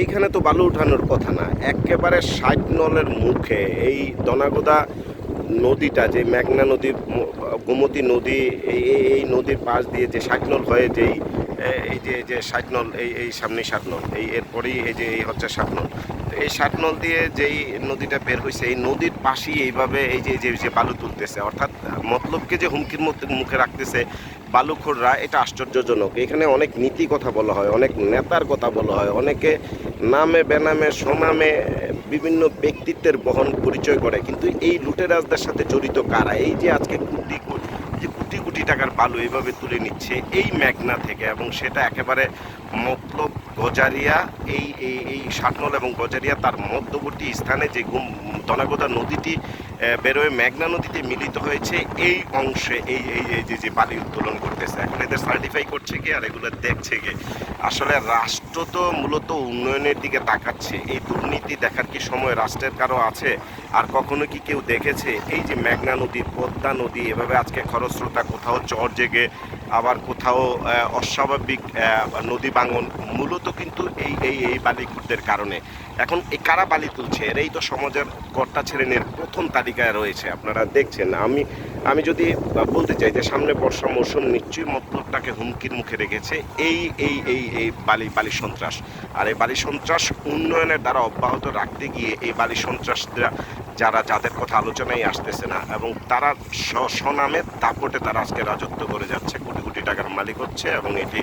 এইখানে তো বালু উঠানোর কথা না একেবারে ষাট নলের মুখে এই দনাগোদা নদীটা, যে মেঘনা নদী ম- গোমতী নদী, এই, এই- নদীর পাশ দিয়ে যে ষাট হয়ে যেই এই যে যে ষাট এই এই সামনে ষাট নল এই এরপরেই এই যে, এই হচ্ছে ষাট নল তো এই ষাট নল দিয়ে যেই নদীটা বের হয়েছে এই নদীর পাশেই এইভাবে এই যে যে বালু তুলতেছে, অর্থাৎ মতলবকে যে হুমকির মুখে রাখতেছে বালুখোররা, এটা আশ্চর্যজনক। এখানে অনেক নীতি কথা বলা হয়, অনেক নেতার কথা বলা হয়, অনেকে নামে বেনামে, সোনামে বিভিন্ন ব্যক্তিত্বের বহন পরিচয় করে কিন্তু এই লুটেরাজদের সাথে জড়িত কারা? এই যে আজকে কোটি কোটি যে কোটি কোটি টাকার বালু এইভাবে তুলে নিচ্ছে, এই ম্যাগনা থেকে এবং সেটা একেবারে মতলব গজারিয়া এই এই এই ষাটনল এবং গজারিয়া তার মধ্যবর্তী স্থানে যে গুম দনাগোদা নদীটি বেরোয় মেঘনা নদীতে মিলিত হয়েছে, এই অংশে, এই এই এই যে যে বালি উত্তোলন করতেছে। এখন এদের সার্টিফাই করছে কি আর এগুলো দেখছে কি? আসলে রাষ্ট্র তো মূলত উন্নয়নের দিকে তাকাচ্ছে। এই দুর্নীতি দেখার কি সময় রাষ্ট্রের কারও আছে? আর কখনো কি কেউ দেখেছে? এই যে মেঘনা নদী, পদ্মা নদী, এভাবে আজকে খরস্রোতা কোথাও চর জেগে, আবার কোথাও অস্বাভাবিক নদী ভাঙন, মূলত কিন্তু এই এই এই বালিকুটদের কারণে। এখন এই কারা বালি তুলছে? এরাই তো সমাজের কর্তা শ্রেণির প্রথম তালিকায় রয়েছে। আপনারা দেখছেন, আমি আমি যদি বলতে চাই যে সামনে বর্ষা মৌসুম নিশ্চয়ই মতলবটাকে হুমকির মুখে রেখেছে এই এই এই এই বালি বালি সন্ত্রাস। আর এই বালি সন্ত্রাস উন্নয়নের দ্বারা অব্যাহত রাখতে গিয়ে এই বালি সন্ত্রাসরা, যারা, যাদের কথা আলোচনায় আসতেছে না, এবং তারা স- স্বনামে দাপটে তারা আজকে রাজত্ব করে যাচ্ছে, কোটি কোটি টাকার মালিক হচ্ছে, এবং এটি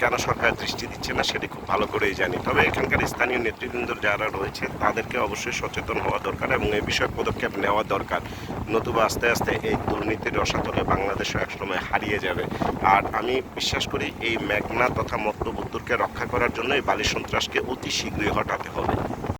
কেন সরকার দৃষ্টি দিচ্ছে না সেটি খুব ভালো করেই জানি। তবে এখানকার স্থানীয় নেতৃবৃন্দ যারা রয়েছে, তাদেরকে অবশ্যই সচেতন হওয়া দরকার এবং এই বিষয়ে পদক্ষেপ নেওয়া দরকার। নতুবা আস্তে আস্তে এই দুর্নীতির রসাতলে বাংলাদেশও একসময় হারিয়ে যাবে। আর আমি বিশ্বাস করি এই মেঘনা তথা মধ্যবুদ্ধকে রক্ষা করার জন্য এই বালি সন্ত্রাসকে অতি শীঘ্রই হটাতে হবে।